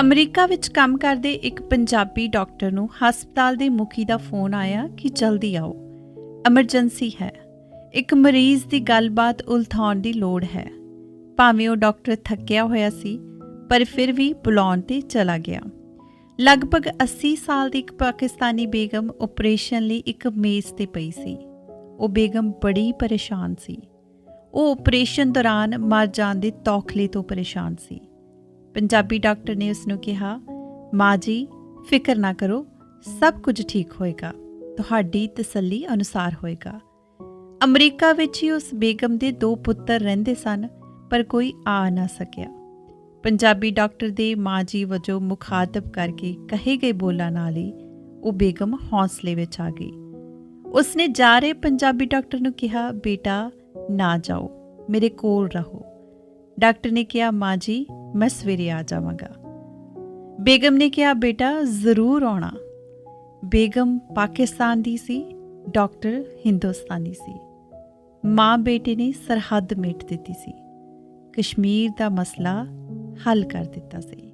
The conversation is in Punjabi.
ਅਮਰੀਕਾ ਵਿੱਚ ਕੰਮ ਕਰਦੇ ਇੱਕ ਪੰਜਾਬੀ ਡਾਕਟਰ ਨੂੰ ਹਸਪਤਾਲ ਦੇ ਮੁਖੀ ਦਾ ਫੋਨ ਆਇਆ ਕਿ ਜਲਦੀ ਆਓ। ਐਮਰਜੈਂਸੀ ਹੈ। ਇੱਕ ਮਰੀਜ਼ ਦੀ ਗੱਲਬਾਤ ਉਲਝਾਉਣ ਦੀ ਲੋੜ ਹੈ। ਭਾਵੇਂ ਉਹ ਡਾਕਟਰ ਥੱਕਿਆ ਹੋਇਆ ਸੀ, ਪਰ ਫਿਰ ਵੀ ਬੁਲਾਉਣ ਤੇ ਚਲਾ ਗਿਆ। ਲਗਭਗ 80 ਸਾਲ ਦੀ ਇੱਕ ਪਾਕਿਸਤਾਨੀ ਬੇਗਮ ਆਪਰੇਸ਼ਨ ਲਈ ਇੱਕ ਮੇਜ਼ ਤੇ ਪਈ ਸੀ। ਉਹ ਬੇਗਮ ਬੜੀ ਪਰੇਸ਼ਾਨ ਸੀ। ਉਹ ਆਪਰੇਸ਼ਨ ਦੌਰਾਨ ਮਰ ਜਾਣ ਦੇ ਤੌਖਲੇ ਤੋਂ ਪਰੇਸ਼ਾਨ ਸੀ। ਪੰਜਾਬੀ ਡਾਕਟਰ ਨੇ ਉਸ ਨੂੰ ਕਿਹਾ, ਮਾਂ ਜੀ, ਫਿਕਰ ਨਾ ਕਰੋ, ਸਭ ਕੁਝ ਠੀਕ ਹੋਏਗਾ। ਤੁਹਾਡੀ ਤਸੱਲੀ ਅਨੁਸਾਰ ਹੋਏਗਾ। ਅਮਰੀਕਾ ਵਿੱਚ ਹੀ ਉਸ ਬੇਗਮ ਦੇ ਦੋ ਪੁੱਤਰ ਰਹਿੰਦੇ ਸਨ, ਪਰ ਕੋਈ ਆ ਨਾ ਸਕਿਆ। ਪੰਜਾਬੀ ਡਾਕਟਰ ਦੇ ਮਾਂ ਜੀ ਵਜੋਂ ਮੁਖਾਤਬ ਕਰਕੇ ਕਹੇ ਗਏ ਬੋਲਾਂ ਨਾਲ ਹੀ ਉਹ ਬੇਗਮ ਹੌਸਲੇ ਵਿੱਚ ਆ ਗਈ। ਉਸਨੇ ਜਾ ਰਹੇ ਪੰਜਾਬੀ ਡਾਕਟਰ ਨੂੰ ਕਿਹਾ, ਬੇਟਾ, ਨਾ ਜਾਓ, ਮੇਰੇ ਕੋਲ ਰਹੋ। ਡਾਕਟਰ ਨੇ ਕਿਹਾ, ਮਾਂ ਜੀ ਮੈਂ ਸਵੇਰੇ ਆ ਜਾਵਾਂਗਾ। ਬੇਗਮ ਨੇ ਕਿਹਾ, ਬੇਟਾ, ਜ਼ਰੂਰ ਆਉਣਾ। ਬੇਗਮ ਪਾਕਿਸਤਾਨ ਦੀ ਸੀ, ਡਾਕਟਰ ਹਿੰਦੁਸਤਾਨੀ ਸੀ। ਮਾਂ ਬੇਟੇ ਨੇ ਸਰਹੱਦ ਮੇਟ ਦਿੱਤੀ ਸੀ। ਕਸ਼ਮੀਰ ਦਾ ਮਸਲਾ ਹੱਲ ਕਰ ਦਿੱਤਾ ਸੀ।